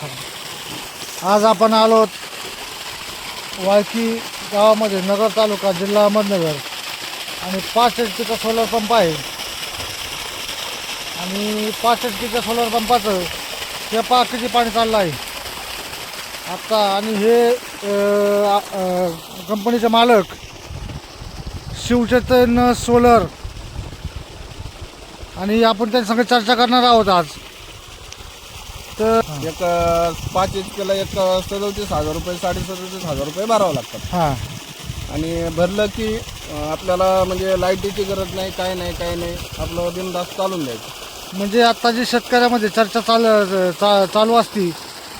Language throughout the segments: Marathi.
आज आपण आलो वाळकी गावामध्ये नगर तालुका जिल्हा अहमदनगर. आणि पाच एच पीचा सोलर पंप आहे. आणि पाच एच पीच्या सोलर पंपाचं हे पहा किती पाणी चाललं आहे? आत्ता आणि हे कंपनीचे मालक शिवचेतन सोलर. आणि आपण त्यांच्यासंग चर्चा करणार आहोत आज. तर एक अ, पाच एच पीला एक अ, सदोतीस हजार रुपये साडे सदोतीस हजार रुपये भरावं लागतात. हां. आणि भरलं की अ, आपल्याला म्हणजे लाईटीची गरज नाही काय नाही काय नाही आपलं बिनधास्त चालून द्यायचं म्हणजे आता जी शेतकऱ्यामध्ये चर्चा चाल चा, चालू असती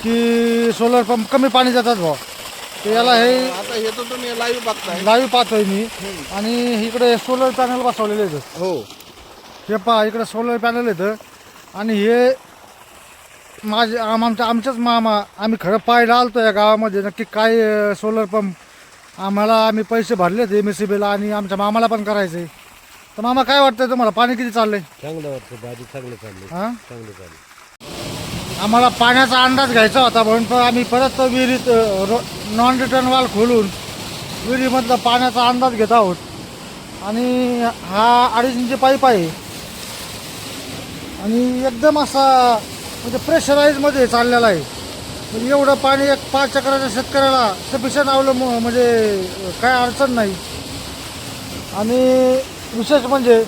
की सोलर पंप कमी पाणी देतात भाऊ. तर याला हे आता हे तर तुम्ही लाईव्ह बघताय. लाईव्ह पाहतोय मी. आणि इकडे सोलर पॅनल बसवलेले आहेत. हो. हे पहा इकडे सोलर पॅनल येतं आणि हे माझे आम आमच्या आमच्याच मामा आम्ही खरं पाहायला आलतो या गावामध्ये. नक्की काय सोलर पंप आम्हाला आम्ही पैसे भरलेत एम एस सी बीला आणि आमच्या मामाला पण करायचे. तर मामा काय वाटतंय तुम्हाला? पाणी किती चाललंय? चांगलं वाटतं भाजी चांगली चालली. हां? चांगली चालली. आम्हाला पाण्याचा अंदाज घ्यायचा होता म्हणून पण आम्ही परत विहिरीत नॉन रिटर्न वाल खोलून विहिरीमधला पाण्याचा अंदाज घेत आहोत. आणि हा अडीच इंची पाईप आहे. आणि एकदम असा म्हणजे प्रेशराईजमध्ये चाललेला आहे. म्हणजे एवढं पाणी एक पाच चक्राच्या शेतकऱ्याला सफिशियंट अवलंब म्हणजे काय अडचण नाही. आणि विशेष म्हणजे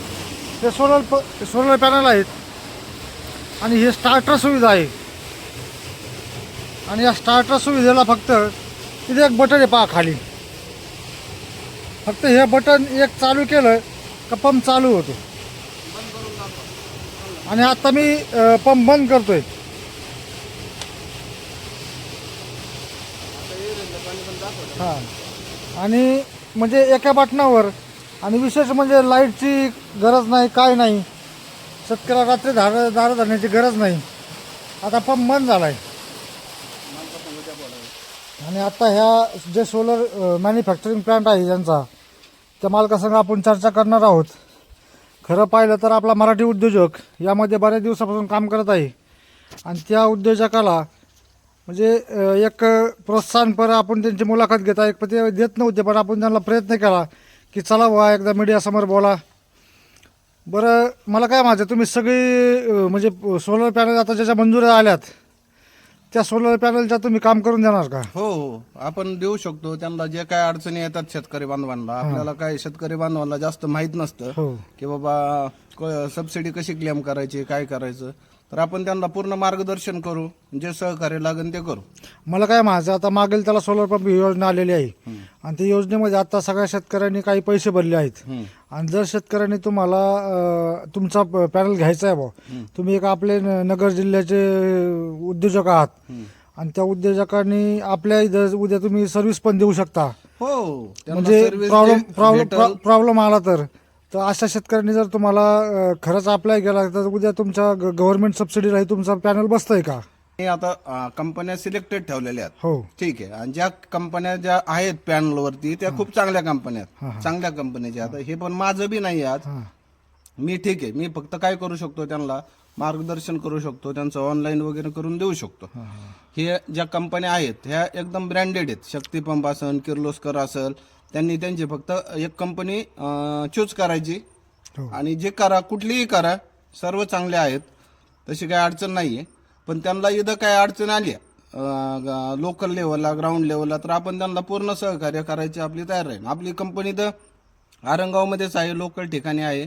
ते सोलर प सोलर पॅनल आहेत. आणि हे स्टार्टर सुविधा आहे. आणि या स्टार्टर सुविधेला फक्त तिथे एक बटन आहे पहा खाली. फक्त हे बटन एक चालू केलं का पंप चालू होतो. आणि आता मी पंप बंद करतोय. हां. आणि म्हणजे एका बाटणावर आणि विशेष म्हणजे लाईटची गरज नाही काय नाही. शेतकऱ्याला रात्री धार दारं धरण्याची गरज नाही. आता पंप बंद झाला आहे आणि आता ह्या जे सोलर मॅन्युफॅक्चरिंग प्लांट आहे ज्यांचा त्या मालकासंग आपण चर्चा करणार आहोत. खरं पाहिलं तर आपला मराठी उद्योजक यामध्ये बऱ्याच दिवसापासून काम करत आहे. आणि त्या उद्योजकाला म्हणजे एक प्रोत्साहनपर आपण त्यांची मुलाखत घेता एक ते देत नव्हते पण आपण त्यांना प्रयत्न केला की चला बुवा एकदा मीडियासमोर बोला. बरं मला काय माझं तुम्ही सगळी म्हणजे सोलर पॅनल आता ज्याच्या मंजुऱ्या आल्यात त्या सोलर पॅनलच्या तुम्ही काम करून देणार का? हो हो. आपण देऊ शकतो. त्यांना जे काय अडचणी येतात शेतकरी बांधवांना आपल्याला काय शेतकरी बांधवांना जास्त माहीत नसतं हो. की बाबा सबसिडी कशी क्लेम करायची काय करायचं? तर आपण त्यांना पूर्ण मार्गदर्शन करू जे सहकार्य लागेल ते करू. मला काय म्हणायचं आता मागेल त्याला सोलर पंप ही योजना आलेली आहे. आणि त्या योजनेमध्ये आता सगळ्या शेतकऱ्यांनी काही पैसे भरले आहेत. आणि जर शेतकऱ्यांनी तुम्हाला अ, तुमचा पॅनल घ्यायचा आहे भाऊ तुम्ही एक आपले न- नगर जिल्ह्याचे उद्योजक आहात. आणि त्या उद्योजकांनी आपल्या इथं उद्या तुम्ही सर्व्हिस पण देऊ शकता. हो त्यांना म्हणजे service प्रॉब्लेम प्रॉब्लेम प्रॉब्लेम आला तर. तर अशा शेतकऱ्यांनी जर तुम्हाला अ, खरंच अप्लाय केला तर उद्या तुमच्या गव्हर्नमेंट सबसिडी राही तुमचा पॅनल बसतंय का? हे आता अं, कंपन्या सिलेक्टेड ठेवलेल्या आहेत. हो. ठीक आहे. आणि ज्या कंपन्या ज्या आहेत पॅनल वरती त्या खूप चांगल्या कंपन्या आहेत. चांगल्या कंपन्याच्या आता हे. पण माझं बी नाही आज हां. मी ठीक आहे. मी फक्त काय करू शकतो त्यांना? मार्गदर्शन करू शकतो. त्यांचं ऑनलाईन वगैरे करून देऊ शकतो. हे ज्या कंपन्या आहेत ह्या एकदम ब्रँडेड आहेत. शक्ती पंप असेल किर्लोस्कर असेल त्यांनी त्यांची फक्त एक कंपनी चूज करायची. हो. आणि जे करा कुठलीही करा सर्व चांगले आहेत. तशी काही अडचण नाही आहे पण त्यांना इथं काय अडचण आली लोकल लेवलला ग्राउंड लेवलला तर आपण त्यांना पूर्ण सहकार्य करायची आपली तयार राहील. आपली कंपनी तर आरंगावमध्येच आहे लोकल ठिकाणी आहे.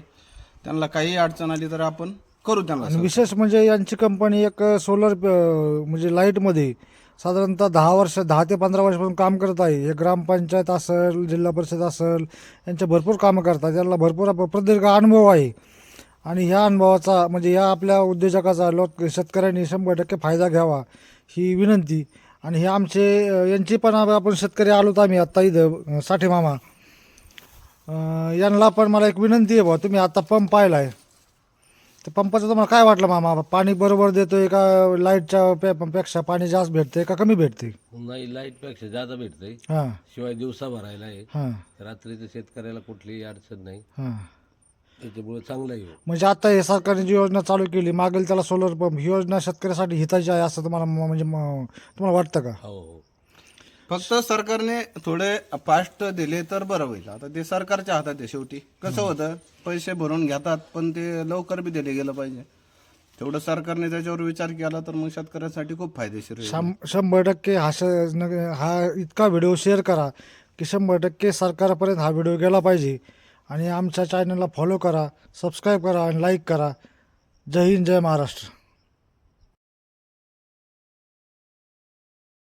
त्यांना काही अडचण आली तर आपण करू त्यांना आणि विशेष म्हणजे यांची कंपनी एक सोलर म्हणजे लाईटमध्ये साधारणतः दहा वर्ष दहा ते पंधरा वर्षापासून काम करत आहे. हे ग्रामपंचायत असेल जिल्हा परिषद असेल यांचे भरपूर कामं करतात. त्यांना भरपूर प्रदीर्घ अनुभव आहे. आणि ह्या अनुभवाचा म्हणजे या आपल्या उद्योजकाचा लोक शेतकऱ्यांनी शंभर टक्के फायदा घ्यावा ही विनंती. आणि हे आमचे यांची पण आपण शेतकरी आलोत आम्ही आत्ता इथं साठे मामा यांना पण मला एक विनंती आहे बुवा तुम्ही आता पंप पाहिला आहे तर पंपाचं तुम्हाला काय वाटलं मामा? पाणी बरोबर देतोय का? लाईटच्या पे- पेक्षा पाणी जास्त भेटते का कमी भेटते नाही लाइटपेक्षा जादा भेटतंय. हां. शिवाय दिवसा भरायला आहे. हां. रात्रीचं शेतकऱ्याला कुठलीही अडचण नाही. हां. त्याच्यामुळे चांगलं आहे. म्हणजे आता हे सरकारने जी योजना चालू केली मागेल त्याला सोलर पंप ही योजना शेतकऱ्यासाठी हिताची आहे असं तुम्हाला म- म्हणजे म- तुम्हाला वाटतं का? हो हो. फक्त सरकारने थोडे फास्ट दिले तर बरं होईल. आता ते सरकारच्या हातात आहे शेवटी. कसं होतं पैसे भरून घेतात पण ते लवकर बी दिले गेलं पाहिजे. तेवढं सरकारने त्याच्यावर विचार केला तर मग शेतकऱ्यांसाठी खूप फायदेशीर होईल. शं- शंभर टक्के हा श- न- हा इतका व्हिडिओ शेअर करा की शंभर टक्के सरकारपर्यंत हा व्हिडिओ गेला पाहिजे. आणि आमच्या चॅनलला फॉलो करा सबस्क्राईब करा आणि लाईक करा. जय हिंद जय महाराष्ट्र.